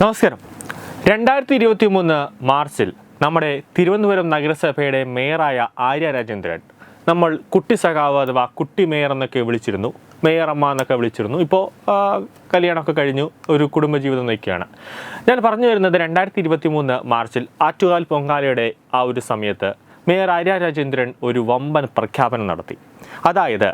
നമസ്കാരം. രണ്ടായിരത്തി ഇരുപത്തി മൂന്ന് മാർച്ചിൽ നമ്മുടെ തിരുവനന്തപുരം നഗരസഭയുടെ മേയറായ ആര്യ രാജേന്ദ്രൻ നമ്മൾ കുട്ടി സഖാവ് അഥവാ കുട്ടി മേയർ എന്നൊക്കെ വിളിച്ചിരുന്നു. മേയർ അമ്മ എന്നൊക്കെ വിളിച്ചിരുന്നു. ഇപ്പോൾ കല്യാണമൊക്കെ കഴിഞ്ഞു. ഒരു കുടുംബജീവിതം നയിക്കുകയാണ് ഞാൻ പറഞ്ഞു വരുന്നത് രണ്ടായിരത്തി ഇരുപത്തി മൂന്ന് മാർച്ചിൽ ആറ്റുകാൽ പൊങ്കാലയുടെ ആ ഒരു സമയത്ത് മേയർ ആര്യ രാജേന്ദ്രൻ ഒരു വമ്പൻ പ്രഖ്യാപനം നടത്തി. അതായത്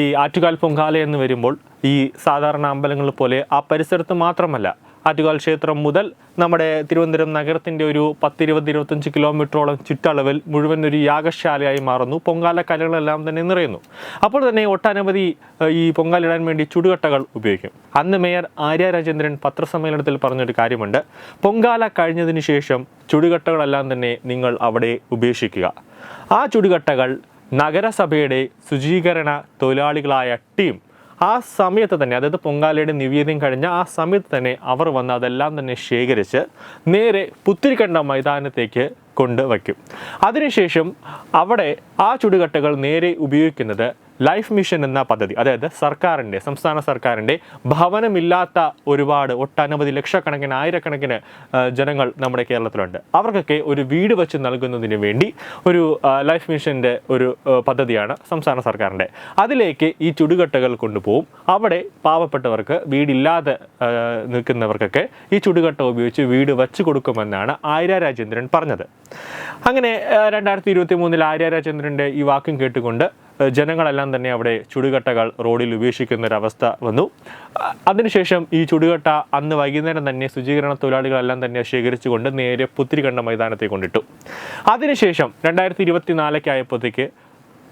ഈ ആറ്റുകാൽ പൊങ്കാല എന്ന് വരുമ്പോൾ ഈ സാധാരണ അമ്പലങ്ങൾ പോലെ ആ പരിസരത്ത് മാത്രമല്ല ആറ്റുകാൽ ക്ഷേത്രം മുതൽ നമ്മുടെ തിരുവനന്തപുരം നഗരത്തിന്റെ ഒരു പത്തിരുപത് ഇരുപത്തഞ്ച് കിലോമീറ്ററോളം ചുറ്റളവിൽ മുഴുവൻ ഒരു യാഗശാലയായി മാറുന്നു. പൊങ്കാല കലകളെല്ലാം തന്നെ നിറയുന്നു. അപ്പോൾ തന്നെ ഒട്ടനവധി ഈ പൊങ്കാലിടാൻ വേണ്ടി ചുടുകട്ടകൾ ഉപയോഗിക്കും. അന്ന് മേയർ ആര്യ രാജേന്ദ്രൻ പത്രസമ്മേളനത്തിൽ പറഞ്ഞൊരു കാര്യമുണ്ട്. പൊങ്കാല കഴിഞ്ഞതിന് ശേഷം ചുടുകട്ടകളെല്ലാം തന്നെ നിങ്ങൾ അവിടെ ഉപേക്ഷിക്കുക. ആ ചുടുകട്ടകൾ നഗരസഭയുടെ ശുചീകരണ തൊഴിലാളികളായ ടീം ആ സമയത്ത് തന്നെ അതായത് പൊങ്കാലയുടെ നിവേദ്യം കഴിഞ്ഞ ആ സമയത്ത് തന്നെ അവർ വന്ന് അതെല്ലാം തന്നെ ശേഖരിച്ച് നേരെ പുത്തിരിക്കണ്ട മൈതാനത്തേക്ക് കൊണ്ടുവയ്ക്കും അതിനുശേഷം അവിടെ ആ ചുടുകട്ടകൾ നേരെ ഉപയോഗിക്കുന്നത് ലൈഫ് മിഷൻ എന്ന പദ്ധതി അതായത് സർക്കാരിന്റെ സംസ്ഥാന സർക്കാരിന്റെ ഭവനമില്ലാത്ത ഒരുപാട് ഒട്ടനവധി ലക്ഷക്കണക്കിന് ആയിരക്കണക്കിന് ജനങ്ങൾ നമ്മുടെ കേരളത്തിലുണ്ട്. അവർക്കൊക്കെ ഒരു വീട് വെച്ച് നൽകുന്നതിന് വേണ്ടി ഒരു ലൈഫ് മിഷന്റെ ഒരു പദ്ധതിയാണ് സംസ്ഥാന സർക്കാരിന്റെ. അതിലേക്ക് ഈ ചുടുകട്ടകൾ കൊണ്ടുപോകും അവിടെ പാവപ്പെട്ടവർക്ക് വീടില്ലാതെ നിൽക്കുന്നവർക്കൊക്കെ ഈ ചുടുകട്ട ഉപയോഗിച്ച് വീട് വെച്ച് കൊടുക്കുമെന്നാണ് ആര്യ രാജേന്ദ്രൻ പറഞ്ഞത്. അങ്ങനെ രണ്ടായിരത്തി ഇരുപത്തി മൂന്നിൽ ആര്യ രാജേന്ദ്രന്റെ ഈ വാക്കും കേട്ടുകൊണ്ട് ജനങ്ങളെല്ലാം തന്നെ അവിടെ ചുടുകട്ടകൾ റോഡിൽ ഉപേക്ഷിക്കുന്ന അവസ്ഥ വന്നു അതിനുശേഷം ഈ ചുടുകട്ട അന്ന് വൈകുന്നേരം തന്നെ ശുചീകരണ തൊഴിലാളികളെല്ലാം തന്നെ ശേഖരിച്ചുകൊണ്ട് നേരെ പുത്തിരികണ്ട മൈതാനത്തെ കൊണ്ടിട്ടു. അതിനുശേഷം രണ്ടായിരത്തി ഇരുപത്തിനാലൊക്കെ ആയപ്പോഴത്തേക്ക്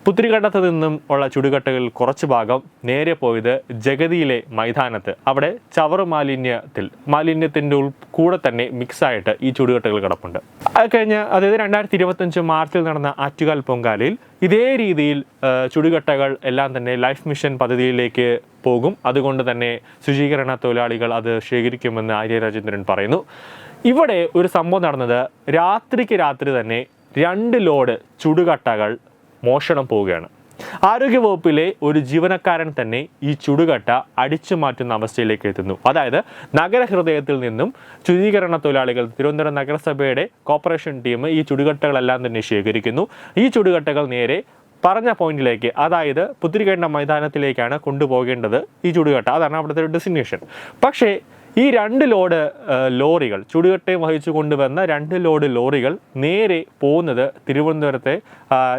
പുത്തിരികണ്ടത്ത് നിന്നും ഉള്ള ചുടുകട്ടകളിൽ കുറച്ച് ഭാഗം നേരെ പോയത് ജഗതിയിലെ മൈതാനത്ത്. അവിടെ ചവറ് മാലിന്യത്തിൽ മാലിന്യത്തിന്റെ ഉൾ കൂടെ തന്നെ മിക്സായിട്ട് ഈ ചുടുകട്ടകൾ കിടപ്പുണ്ട്. അത് കഴിഞ്ഞ് അതായത് രണ്ടായിരത്തി ഇരുപത്തഞ്ച് മാർച്ചിൽ നടന്ന ആറ്റുകാൽ പൊങ്കാലയിൽ ഇതേ രീതിയിൽ ചുടുകട്ടകൾ എല്ലാം തന്നെ ലൈഫ് മിഷൻ പദ്ധതിയിലേക്ക് പോകും. അതുകൊണ്ട് തന്നെ ശുചീകരണ തൊഴിലാളികൾ അത് ശേഖരിക്കുമെന്ന് ആര്യ രാജേന്ദ്രൻ പറയുന്നു. ഇവിടെ ഒരു സംഭവം നടന്നത് രാത്രിക്ക് രാത്രി തന്നെ രണ്ട് ലോഡ് ചുടുകട്ടകൾ മോഷണം പോവുകയാണ്. ആരോഗ്യവകുപ്പിലെ ഒരു ജീവനക്കാരൻ തന്നെ ഈ ചുടുകട്ട അടിച്ചു മാറ്റുന്ന അവസ്ഥയിലേക്ക് എത്തുന്നു. അതായത് നഗരഹൃദയത്തിൽ നിന്നും ശുചീകരണ തൊഴിലാളികൾ തിരുവനന്തപുരം നഗരസഭയുടെ കോർപ്പറേഷൻ ടീം ഈ ചുടുകട്ടകളെല്ലാം തന്നെ ശേഖരിക്കുന്നു. ഈ ചുടുകട്ടകൾ നേരെ പറഞ്ഞ പോയിന്റിലേക്ക് അതായത് പുത്തിരിക്കേണ്ട മൈതാനത്തിലേക്കാണ് കൊണ്ടുപോകേണ്ടത് ഈ ചുടുകട്ട. അതാണ് അവിടുത്തെ ഒരു ഡെസ്റ്റിനേഷൻ പക്ഷേ ഈ രണ്ട് ലോഡ് ലോറികൾ ചുടുകട്ടയും വഹിച്ചു കൊണ്ടുവന്ന രണ്ട് ലോഡ് ലോറികൾ നേരെ പോകുന്നത് തിരുവനന്തപുരത്തെ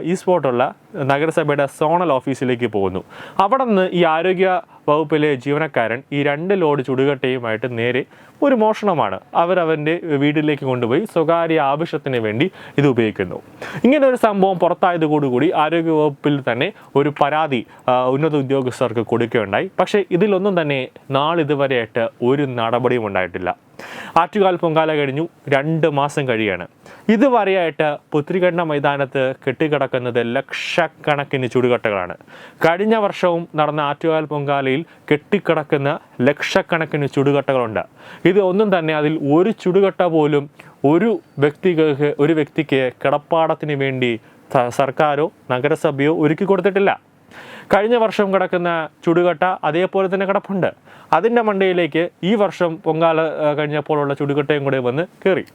ഈ സ്പോട്ടുള്ള നഗരസഭയുടെ സോണൽ ഓഫീസിലേക്ക് പോകുന്നു. അവിടെ നിന്ന് ഈ ആരോഗ്യ വകുപ്പിലെ ജീവനക്കാരൻ ഈ രണ്ട് ലോഡ് ചുടുകട്ടയുമായിട്ട് നേരെ ഒരു മോഷണമാണ് അവരവന്റെ വീട്ടിലേക്ക് കൊണ്ടുപോയി സ്വകാര്യ ആവശ്യത്തിന് വേണ്ടി ഇത് ഉപയോഗിക്കുന്നു. ഇങ്ങനെ ഒരു സംഭവം പുറത്തായതോടുകൂടി ആരോഗ്യ വകുപ്പിൽ തന്നെ ഒരു പരാതി ഉന്നത ഉദ്യോഗസ്ഥർക്ക് കൊടുക്കുകയുണ്ടായി. പക്ഷേ ഇതിലൊന്നും തന്നെ നാളിതുവരെയായിട്ട് ഒരു നടപടിയും ഉണ്ടായിട്ടില്ല. ആറ്റുകാൽ പൊങ്കാല കഴിഞ്ഞു രണ്ട് മാസം കഴിയാണ്. ഇതുവരെയായിട്ട് പുത്രികണ്ണ മൈതാനത്ത് കെട്ടിക്കിടക്കുന്നത് ലക്ഷക്കണക്കിന് ചുടുകട്ടകളാണ്. കഴിഞ്ഞ വർഷവും നടന്ന ആറ്റുകാൽ പൊങ്കാലയിൽ കെട്ടിക്കിടക്കുന്ന ലക്ഷക്കണക്കിന് ചുടുകട്ടകളുണ്ട്. ഇത് ഒന്നും തന്നെ അതിൽ ഒരു ചുടുകട്ട പോലും ഒരു വ്യക്തിക്ക് ഒരു വ്യക്തിക്ക് കിടപ്പാടത്തിന് വേണ്ടി സർക്കാരോ നഗരസഭയോ ഒരുക്കി കൊടുത്തിട്ടില്ല. കഴിഞ്ഞ വർഷം കിടക്കുന്ന ചുടുകട്ട അതേപോലെ തന്നെ കിടപ്പുണ്ട്. അതിന്റെ മണ്ടയിലേക്ക് ഈ വർഷം പൊങ്കാല കഴിഞ്ഞപ്പോഴുള്ള ചുടുകട്ടയും കൂടെ വന്ന് കയറി.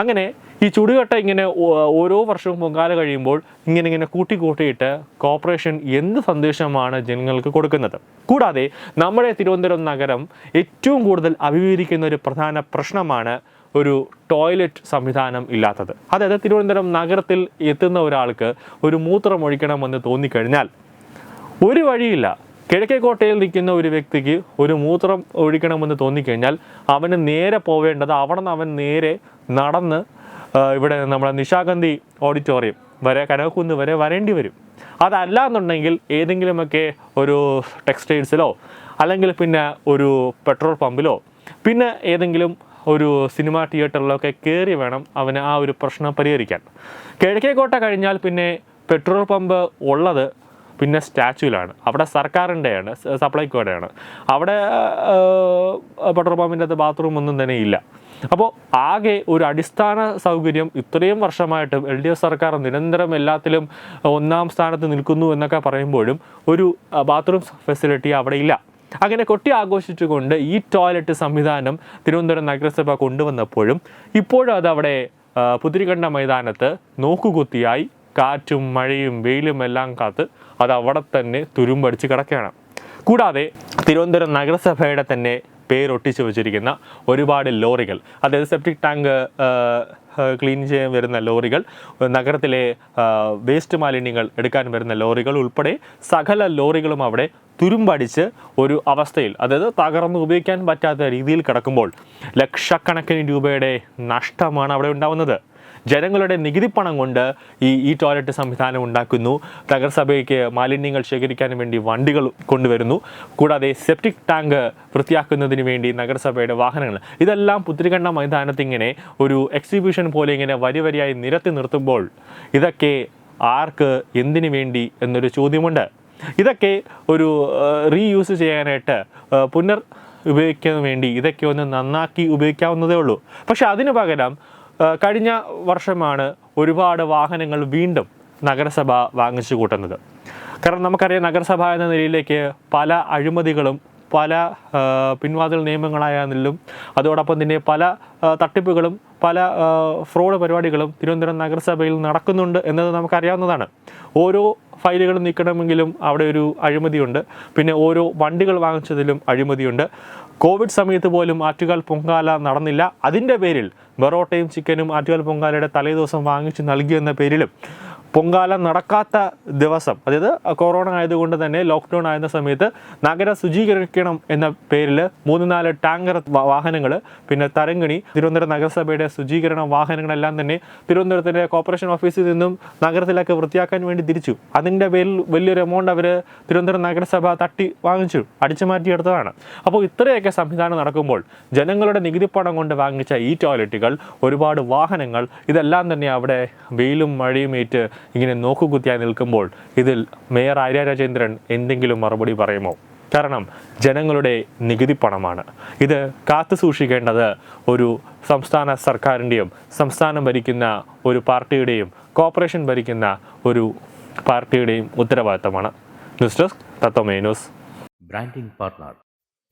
അങ്ങനെ ഈ ചുടുകട്ട ഇങ്ങനെ ഓരോ വർഷവും പൊങ്കാല കഴിയുമ്പോൾ ഇങ്ങനെ ഇങ്ങനെ കൂട്ടി കൂട്ടിയിട്ട് കോർപ്പറേഷൻ എന്ത് സന്ദേശമാണ് ജനങ്ങൾക്ക് കൊടുക്കുന്നത്? കൂടാതെ നമ്മുടെ തിരുവനന്തപുരം നഗരം ഏറ്റവും കൂടുതൽ അഭിമുഖീകരിക്കുന്ന ഒരു പ്രധാന പ്രശ്നമാണ് ഒരു ടോയ്ലറ്റ് സംവിധാനം ഇല്ലാത്തത്. അതായത് തിരുവനന്തപുരം നഗരത്തിൽ എത്തുന്ന ഒരാൾക്ക് ഒരു മൂത്രം ഒഴിക്കണമെന്ന് തോന്നിക്കഴിഞ്ഞാൽ ഒരു വഴിയില്ല. കിഴക്കേക്കോട്ടയിൽ നിൽക്കുന്ന ഒരു വ്യക്തിക്ക് ഒരു മൂത്രം ഒഴിക്കണമെന്ന് തോന്നിക്കഴിഞ്ഞാൽ അവന് നേരെ പോവേണ്ടത് അവിടെ നിന്ന് അവൻ നേരെ നടന്ന് ഇവിടെ നമ്മുടെ നിശാഗന്ധി ഓഡിറ്റോറിയം വരെ കനകക്കുന്ന് വരെ വരേണ്ടി വരും. അതല്ല എന്നുണ്ടെങ്കിൽ ഏതെങ്കിലുമൊക്കെ ഒരു ടെക്സ്റ്റൈൽസിലോ അല്ലെങ്കിൽ പിന്നെ ഒരു പെട്രോൾ പമ്പിലോ പിന്നെ ഏതെങ്കിലും ഒരു സിനിമ തിയേറ്ററിലൊക്കെ കയറി വേണം അവന് ആ ഒരു പ്രശ്നം പരിഹരിക്കാൻ. കിഴക്കേക്കോട്ട കഴിഞ്ഞാൽ പിന്നെ പെട്രോൾ പമ്പ് ഉള്ളത് പിന്നെ സ്റ്റാച്യുവിലാണ് അവിടെ സർക്കാരിന്റെയാണ് സപ്ലൈക്കോടെയാണ് അവിടെ പെട്രോൾ പമ്പിന്റെ അകത്ത് ബാത്റൂം ഒന്നും തന്നെ ഇല്ല. അപ്പോൾ ആകെ ഒരു അടിസ്ഥാന സൗകര്യം ഇത്രയും വർഷമായിട്ടും എൽ ഡി എഫ് സർക്കാർ നിരന്തരം എല്ലാത്തിലും ഒന്നാം സ്ഥാനത്ത് നിൽക്കുന്നു എന്നൊക്കെ പറയുമ്പോഴും ഒരു ബാത്റൂം ഫെസിലിറ്റി അവിടെ ഇല്ല. അങ്ങനെ കൊട്ടി ആഘോഷിച്ചുകൊണ്ട് ഈ ടോയ്ലറ്റ് സംവിധാനം തിരുവനന്തപുരം നഗരസഭ കൊണ്ടുവന്നപ്പോഴും ഇപ്പോഴും അതവിടെ പുതിരികണ്ഠ മൈതാനത്ത് നോക്കുകുത്തിയായി കാറ്റും മഴയും വെയിലും എല്ലാം കാത്ത് അത് അവിടെ തന്നെ തുരുമ്പടിച്ച് കിടക്കുകയാണ്. കൂടാതെ തിരുവനന്തപുരം നഗരസഭയുടെ തന്നെ പേരൊട്ടിച്ച് വെച്ചിരിക്കുന്ന ഒരുപാട് ലോറികൾ അതായത് സെപ്റ്റിക് ടാങ്ക് ക്ലീൻ ചെയ്യാൻ വരുന്ന ലോറികൾ നഗരത്തിലെ വേസ്റ്റ് മാലിന്യങ്ങൾ എടുക്കാൻ വരുന്ന ലോറികൾ ഉൾപ്പെടെ സകല ലോറികളും അവിടെ തുരുമ്പടിച്ച് ഒരു അവസ്ഥയിൽ അതായത് തകർന്ന് ഉപയോഗിക്കാൻ പറ്റാത്ത രീതിയിൽ കിടക്കുമ്പോൾ ലക്ഷക്കണക്കിന് രൂപയുടെ നഷ്ടമാണ് അവിടെ ഉണ്ടാവുന്നത്. ജനങ്ങളുടെ നികുതി പണം കൊണ്ട് ഈ ഈ ടോയ്ലറ്റ് സംവിധാനം ഉണ്ടാക്കുന്നു. നഗരസഭയ്ക്ക് മാലിന്യങ്ങൾ ശേഖരിക്കാൻ വേണ്ടി വണ്ടികൾ കൊണ്ടുവരുന്നു. കൂടാതെ സെപ്റ്റിക് ടാങ്ക് വൃത്തിയാക്കുന്നതിന് വേണ്ടി നഗരസഭയുടെ വാഹനങ്ങൾ. ഇതെല്ലാം പുത്തിരികണ്ഠ മൈതാനത്ത് ഇങ്ങനെ ഒരു എക്സിബിഷൻ പോലെ ഇങ്ങനെ വരി വരിയായി നിരത്തി നിർത്തുമ്പോൾ ഇതൊക്കെ ആർക്ക് എന്തിനു വേണ്ടി എന്നൊരു ചോദ്യമുണ്ട്. ഇതൊക്കെ ഒരു റീയൂസ് ചെയ്യാനായിട്ട് പുനർ ഉപയോഗിക്കാൻ വേണ്ടി ഇതൊക്കെ ഒന്ന് നന്നാക്കി ഉപയോഗിക്കാവുന്നതേ ഉള്ളൂ. പക്ഷെ അതിനു പകരം കഴിഞ്ഞ വർഷമാണ് ഒരുപാട് വാഹനങ്ങൾ വീണ്ടും നഗരസഭ വാങ്ങിച്ചു കൂട്ടുന്നത്. കാരണം നമുക്കറിയാം നഗരസഭ എന്ന നിലയിലേക്ക് പല അഴിമതികളും പല പിൻവാതിൽ നിയമങ്ങളായാലും അതോടൊപ്പം തന്നെ പല തട്ടിപ്പുകളും പല ഫ്രോഡ് പരിപാടികളും തിരുവനന്തപുരം നഗരസഭയിൽ നടക്കുന്നുണ്ട് എന്നത് നമുക്കറിയാവുന്നതാണ്. ഓരോ ഫയലുകൾ നീക്കണമെങ്കിലും അവിടെ ഒരു അഴിമതിയുണ്ട്. പിന്നെ ഓരോ വണ്ടികൾ വാങ്ങിച്ചതിലും അഴിമതിയുണ്ട്. കോവിഡ് സമയത്ത് പോലും ആറ്റുകാൽ പൊങ്കാല നടന്നില്ല. അതിന്റെ പേരിൽ ബറോട്ടയും ചിക്കനും ആറ്റുകാൽ പൊങ്കാലയുടെ തലേദിവസം വാങ്ങിച്ച് നൽകിയെന്ന പേരിലും പൊങ്കാല നടക്കാത്ത ദിവസം അതായത് കൊറോണ ആയതുകൊണ്ട് തന്നെ ലോക്ക്ഡൗൺ ആയിരുന്ന സമയത്ത് നഗര ശുചീകരിക്കണം എന്ന പേരിൽ മൂന്ന് നാല് ടാങ്കർ വാഹനങ്ങൾ പിന്നെ തരങ്കണി തിരുവനന്തപുരം നഗരസഭയുടെ ശുചീകരണ വാഹനങ്ങളെല്ലാം തന്നെ തിരുവനന്തപുരത്തിന്റെ കോർപ്പറേഷൻ ഓഫീസിൽ നിന്നും നഗരത്തിലൊക്കെ വൃത്തിയാക്കാൻ വേണ്ടി തിരിച്ചു. അതിന്റെ പേരിൽ വലിയൊരു എമൗണ്ട് അവർ തിരുവനന്തപുരം നഗരസഭ തട്ടി വാങ്ങിച്ചു അടിച്ചു മാറ്റിയെടുത്തതാണ് അപ്പോൾ ഇത്രയൊക്കെ സംവിധാനം നടക്കുമ്പോൾ ജനങ്ങളുടെ നികുതിപ്പണം പണം കൊണ്ട് വാങ്ങിച്ച ഈ ടോയ്ലറ്റുകൾ ഒരുപാട് വാഹനങ്ങൾ ഇതെല്ലാം തന്നെ അവിടെ വെയിലും മഴയും ഏറ്റ് ഇങ്ങനെ നോക്കുകുത്തിയായി നിൽക്കുമ്പോൾ ഇതിൽ മേയർ ആര്യ രാജേന്ദ്രൻ എന്തെങ്കിലും മറുപടി പറയുമോ? കാരണം ജനങ്ങളുടെ നികുതി പണമാണ്. ഇത് കാത്തു സൂക്ഷിക്കേണ്ടത് ഒരു സംസ്ഥാന സർക്കാരിന്റെയും സംസ്ഥാനം ഭരിക്കുന്ന ഒരു പാർട്ടിയുടെയും കോർപ്പറേഷൻ ഭരിക്കുന്ന ഒരു പാർട്ടിയുടെയും ഉത്തരവാദിത്തമാണ്. News desk തത്വമേ news. Branding partner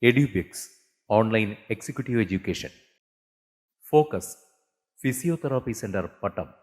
Edubix online executive education. Focus physiotherapy Center Pattam